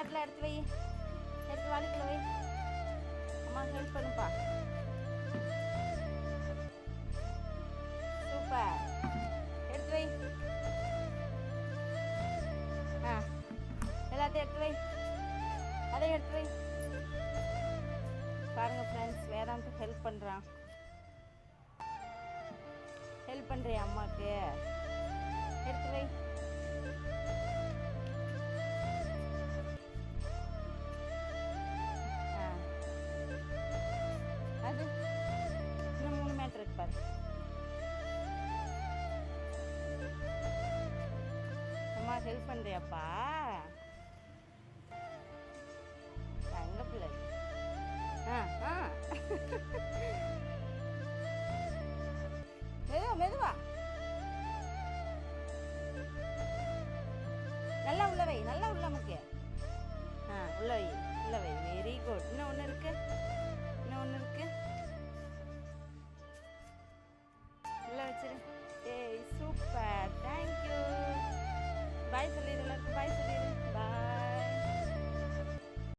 Battle எடுத்து வை. எடுத்து வாளிக்குள்ள வை. அம்மா ஹெல்ப் பண்ணுப்பா. சூப்பர். எடுத்து வை. ஆ எல்லாத்தையும் எடுத்து வை. அதையும் எடுத்து வை. பாருங்க ஃப்ரெண்ட்ஸ் வேதாந்த் ஹெல்ப் பண்ணுறான் ஹெல்ப் பண்ணுறியா அம்மாவுக்கு அம்மா ஹெல்ப் பண்ணுறியாப்பா